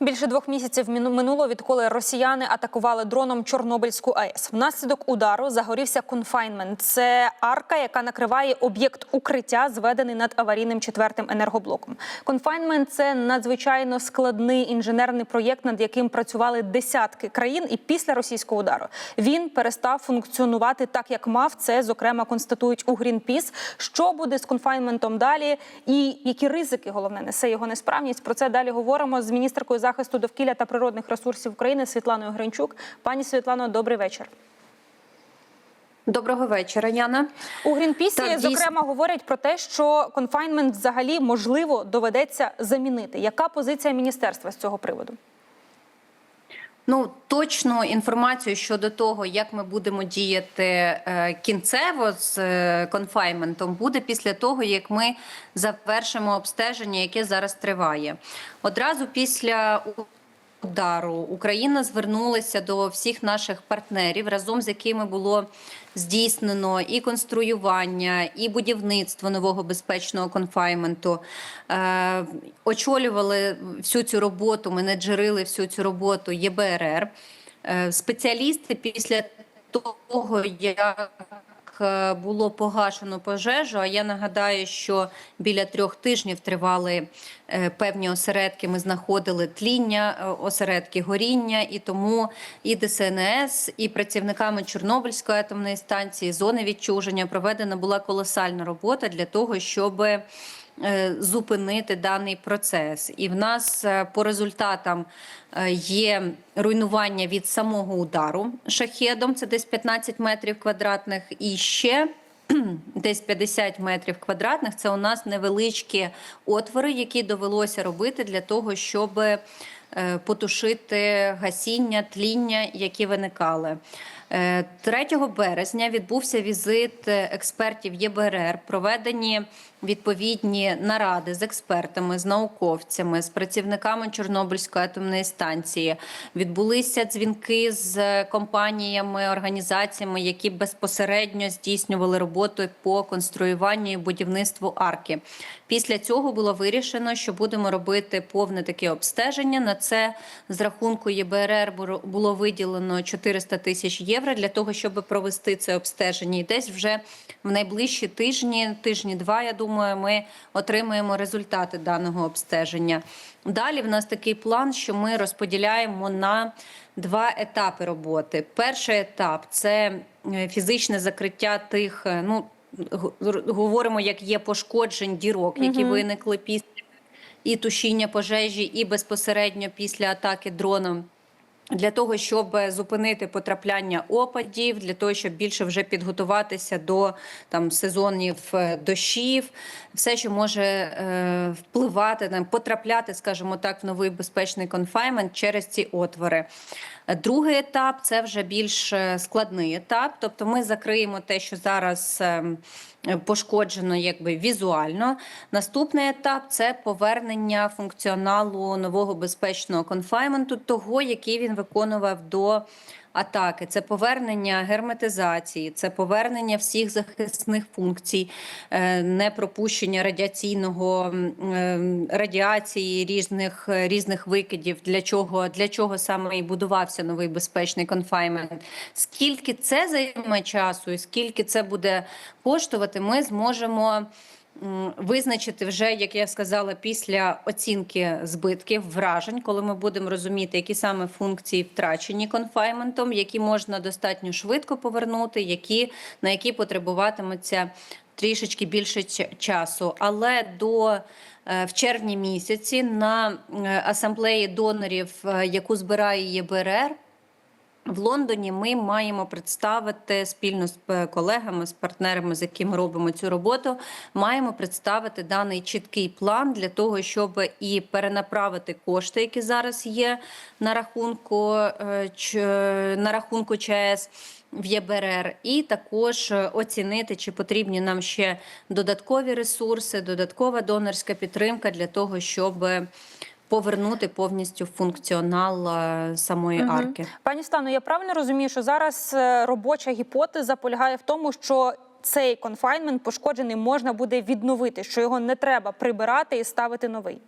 Більше двох місяців минуло, відколи росіяни атакували дроном Чорнобильську АЕС. Внаслідок удару загорівся конфайнмент. Це арка, яка накриває об'єкт укриття, зведений над аварійним четвертим енергоблоком. Конфайнмент це надзвичайно складний інженерний проєкт, над яким працювали десятки країн. І після російського удару він перестав функціонувати так, як мав. Це зокрема констатують у Greenpeace. Що буде з конфайнментом далі, і які ризики головне несе його несправність? Про це далі говоримо з міністеркою захисту довкілля та природних ресурсів України Світланою Гринчук. Пані Світлано, добрий вечір. Доброго вечора, Яна. У Грінпісі Так, зокрема говорять про те, що конфайнмент взагалі можливо доведеться замінити. Яка позиція міністерства з цього приводу? Ну точну інформацію щодо того, як ми будемо діяти е, кінцево з е, конфайментом, буде після того, як ми завершимо обстеження, яке зараз триває. Одразу після удару Україна звернулася до всіх наших партнерів, разом з якими було здійснено і конструювання, і будівництво нового безпечного конфайменту. Е, очолювали всю цю роботу, менеджерили всю цю роботу ЄБРР. Е, спеціалісти після того, як е, було погашено пожежу. А я нагадаю, що біля трьох тижнів тривали е, певні осередки. Ми знаходили тління, е, осередки горіння, і тому і ДСНС, і працівниками Чорнобильської атомної станції зони відчуження проведена була колосальна робота для того, щоб зупинити даний процес. І в нас е, по результатам е, є руйнування від самого удару шахедом, це десь 15 метрів квадратних, і ще десь 50 метрів квадратних. Це у нас невеличкі отвори, які довелося робити для того, щоб е, потушити гасіння, тління, які виникали. Е, 3 березня відбувся візит е, експертів ЄБРР, проведені відповідні наради з експертами, з науковцями, з працівниками Чорнобильської атомної станції. Відбулися дзвінки з компаніями, організаціями, які безпосередньо здійснювали роботу по конструюванню і будівництву арки. Після цього було вирішено, що будемо робити повне таке обстеження. На це з рахунку ЄБРР було виділено 400 тисяч євро для того, щоб провести це обстеження. І десь вже в найближчі тижні, тижні-два, я думаю, ми отримаємо результати даного обстеження. Далі в нас такий план, що ми розподіляємо на два етапи роботи. Перший етап це е, фізичне закриття тих, е, ну говоримо, як є пошкоджень дірок, які виникли після і тушіння пожежі, і безпосередньо після атаки дроном. Для того щоб зупинити потрапляння опадів, для того щоб більше вже підготуватися до там сезонів е, дощів, все, що може е, впливати там, потрапляти, скажімо так, в новий безпечний конфаймент через ці отвори. Другий етап це вже більш е, складний етап. Тобто, ми закриємо те, що зараз ем, пошкоджено, якби візуально. Наступний етап це повернення функціоналу нового безпечного конфайменту, того, який він виконував до атаки. Це повернення герметизації, це повернення всіх захисних функцій, е, непропущення радіаційного е, радіації різних різних викидів. Для чого для чого саме і будувався новий безпечний конфаймент? Скільки це займе часу, і скільки це буде коштувати, ми зможемо. Визначити вже, як я сказала, після оцінки збитків, вражень, коли ми будемо розуміти, які саме функції втрачені конфайментом, які можна достатньо швидко повернути, які на які потребуватиметься трішечки більше часу. Але до е, в червні місяці на е, асамблеї донорів, е, яку збирає ЄБРР, в Лондоні ми маємо представити спільно з е, колегами, з партнерами, з якими робимо цю роботу. Маємо представити даний чіткий план для того, щоб і перенаправити кошти, які зараз є на рахунку е, ч- на рахунку ЧАЕС. В ЄБРР і також е, оцінити, чи потрібні нам ще додаткові ресурси, додаткова донорська підтримка для того, щоб повернути повністю функціонал е, самої угу. арки. Пані Стану, я правильно розумію, що зараз е, робоча гіпотеза полягає в тому, що цей конфайнмент пошкоджений можна буде відновити, що його не треба прибирати і ставити новий.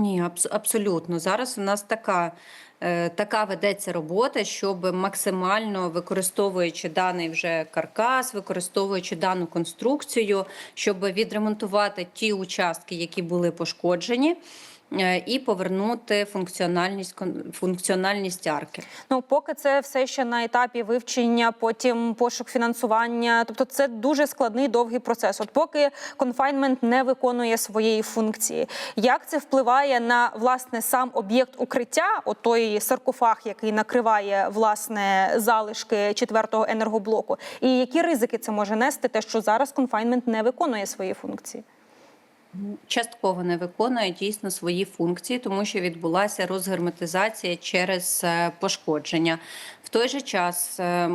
Ні, абс- абсолютно. Зараз у нас така, е, така ведеться робота, щоб максимально використовуючи даний вже каркас, використовуючи дану конструкцію, щоб відремонтувати ті участки, які були пошкоджені, і повернути функціональність функціональність арки. Ну, поки це все ще на етапі вивчення, потім пошук фінансування. Тобто, це дуже складний довгий процес. От поки конфайнмент не виконує своєї функції, як це впливає на власне сам об'єкт укриття, от той саркофаг, який накриває власне залишки четвертого енергоблоку, і які ризики це може нести, те, що зараз конфайнмент не виконує свої функції? Частково не виконує дійсно свої функції, тому що відбулася розгерметизація через е, пошкодження. В той же час е,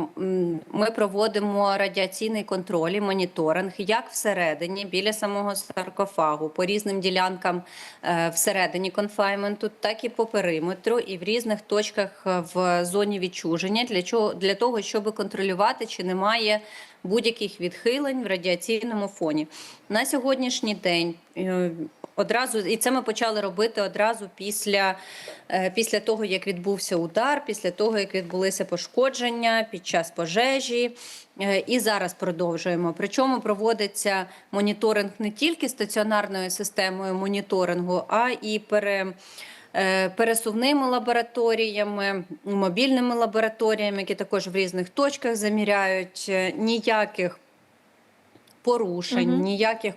ми проводимо радіаційний контроль і моніторинг як всередині, біля самого саркофагу, по різним ділянкам е, всередині конфайменту, так і по периметру, і в різних точках в зоні відчуження для чого для того, щоб контролювати, чи немає будь-яких відхилень в радіаційному фоні. На сьогоднішній день е, одразу, і це ми почали робити одразу після, е, після того, як відбувся удар, після того, як відбулися пошкодження під час пожежі. Е, І зараз продовжуємо. Причому проводиться моніторинг не тільки стаціонарною системою моніторингу, а і пере пересувними лабораторіями, мобільними лабораторіями, які також в різних точках заміряють Е, ніяких порушень, Мгм. ніяких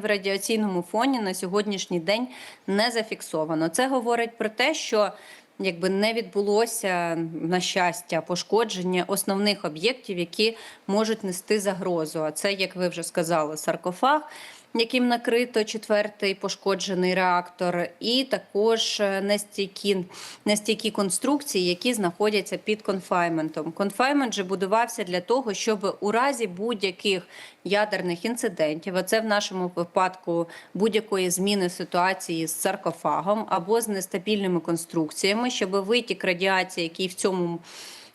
в радіаційному фоні на сьогоднішній день не зафіксовано. Це говорить про те, що якби не відбулося на щастя пошкодження основних об'єктів, які можуть нести загрозу. А це, як ви вже сказали, саркофаг. Яким накрито четвертий пошкоджений реактор, і також е, нестійкі, нестійкі конструкції, які знаходяться під конфайментом. Конфаймент же будувався для того, щоб у разі будь-яких ядерних інцидентів, а це в нашому випадку будь-якої зміни ситуації з саркофагом або з нестабільними конструкціями, щоб витік радіації, який в цьому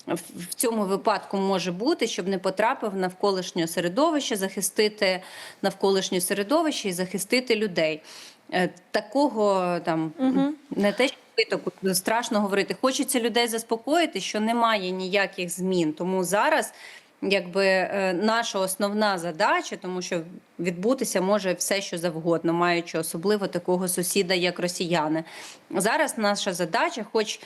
в- цьому випадку може бути, щоб не потрапив в навколишнє середовище, захистити навколишнє середовище і захистити людей. Е, Такого там Мгм. не те, що витоку страшно говорити. Хочеться людей заспокоїти, що немає ніяких змін. Тому зараз. Якби е, наша основна задача, тому що відбутися може все, що завгодно, маючи особливо такого сусіда, як росіяни. Зараз наша задача, хоч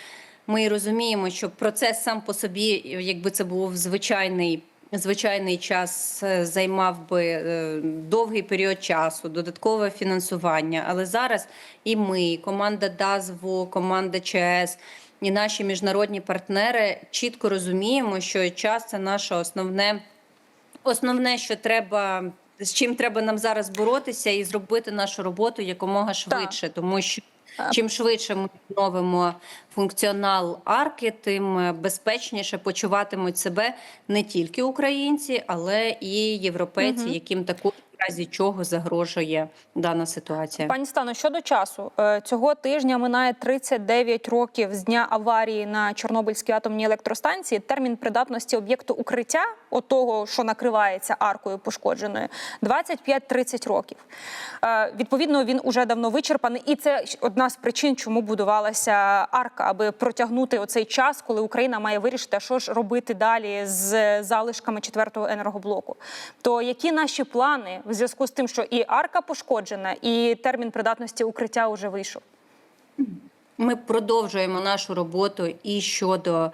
ми розуміємо, що процес сам по собі, якби це був звичайний. Звичайний час е, займав би е, довгий період часу, додаткове фінансування. Але зараз і ми, і команда ДАЗВО, команда ЧС, і наші міжнародні партнери чітко розуміємо, що час це наше основне, основне, що треба. З чим треба нам зараз боротися і зробити нашу роботу якомога швидше, тому що чим швидше ми відновимо функціонал арки, тим е, безпечніше почуватимуть себе не тільки українці, але і європейці, яким також разі чого загрожує дана ситуація. Пані Стано, щодо часу Е, цього тижня минає 39 років з дня аварії на Чорнобильській атомній електростанції. Термін придатності об'єкту укриття, отого, що накривається аркою пошкодженою, 25-30 років. Е, Відповідно, він уже давно вичерпаний, і це одна з причин, чому будувалася арка, аби протягнути оцей час, коли Україна має вирішити, що ж робити далі з залишками четвертого енергоблоку. То які наші плани зв'язку з тим, що і арка пошкоджена, і термін придатності укриття вже вийшов? Ми продовжуємо нашу роботу і щодо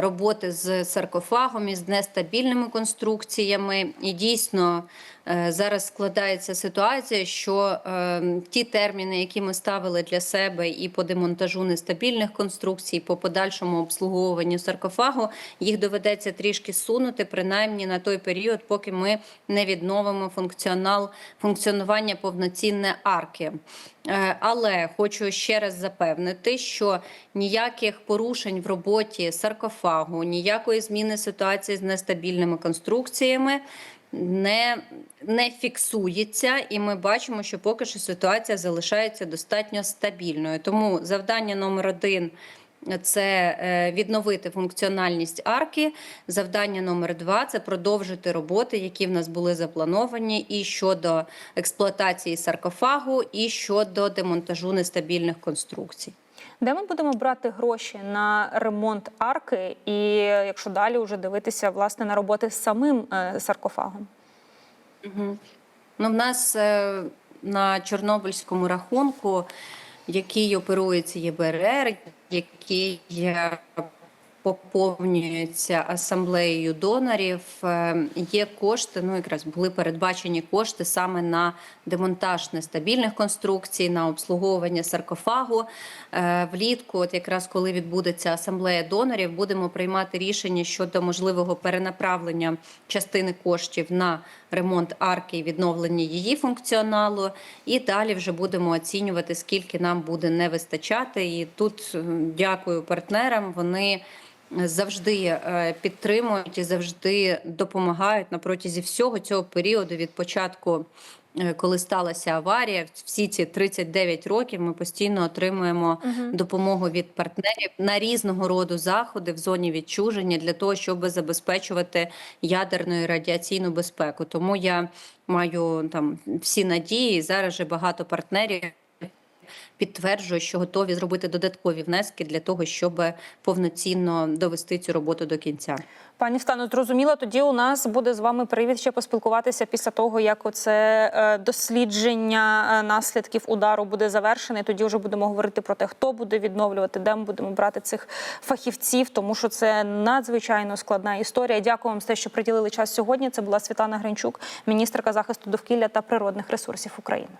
роботи з саркофагом і з нестабільними конструкціями. І дійсно е, зараз складається ситуація, що е, ті терміни, які ми ставили для себе і по демонтажу нестабільних конструкцій, по подальшому обслуговуванню саркофагу, їх доведеться трішки сунути, принаймні на той період, поки ми не відновимо функціонал функціонування повноцінне арки. Е, Але хочу ще раз запевнити, що ніяких порушень в роботі саркофагу, ніякої зміни ситуації з нестабільними конструкціями не, не фіксується, і ми бачимо, що поки що ситуація залишається достатньо стабільною. Тому завдання номер один. це е, відновити функціональність арки. Завдання номер два це продовжити роботи, які в нас були заплановані, і щодо експлуатації саркофагу, і щодо демонтажу нестабільних конструкцій. Де ми будемо брати гроші на ремонт арки, і якщо далі вже дивитися власне на роботи з самим е, саркофагом? Ну, в нас е, на Чорнобильському рахунку, який оперується ЄБРР, який е, поповнюється асамблеєю донорів, е, є кошти. Ну, якраз були передбачені кошти саме на демонтаж нестабільних конструкцій, на обслуговування саркофагу. Е, Влітку, от якраз коли відбудеться асамблея донорів, будемо приймати рішення щодо можливого перенаправлення частини коштів на ремонт арки і відновлення її функціоналу. І далі вже будемо оцінювати, скільки нам буде не вистачати. І тут дякую партнерам. Вони завжди е, підтримують і завжди допомагають на протязі всього цього періоду від початку. е, Коли сталася аварія, всі ці 39 років ми постійно отримуємо допомогу від партнерів на різного роду заходи в зоні відчуження для того, щоб забезпечувати ядерну і радіаційну безпеку. Тому я маю там всі надії. Зараз же багато партнерів підтверджують, що готові зробити додаткові внески для того, щоб повноцінно довести цю роботу до кінця. Пані Встану, зрозуміло, тоді у нас буде з вами привід ще поспілкуватися після того, як оце е, дослідження е, наслідків удару буде завершене. Тоді вже будемо говорити про те, хто буде відновлювати, де ми будемо брати цих фахівців, тому що це надзвичайно складна історія. Дякую вам за те, що приділили час сьогодні. Це була Світлана Гринчук, міністерка захисту довкілля та природних ресурсів України.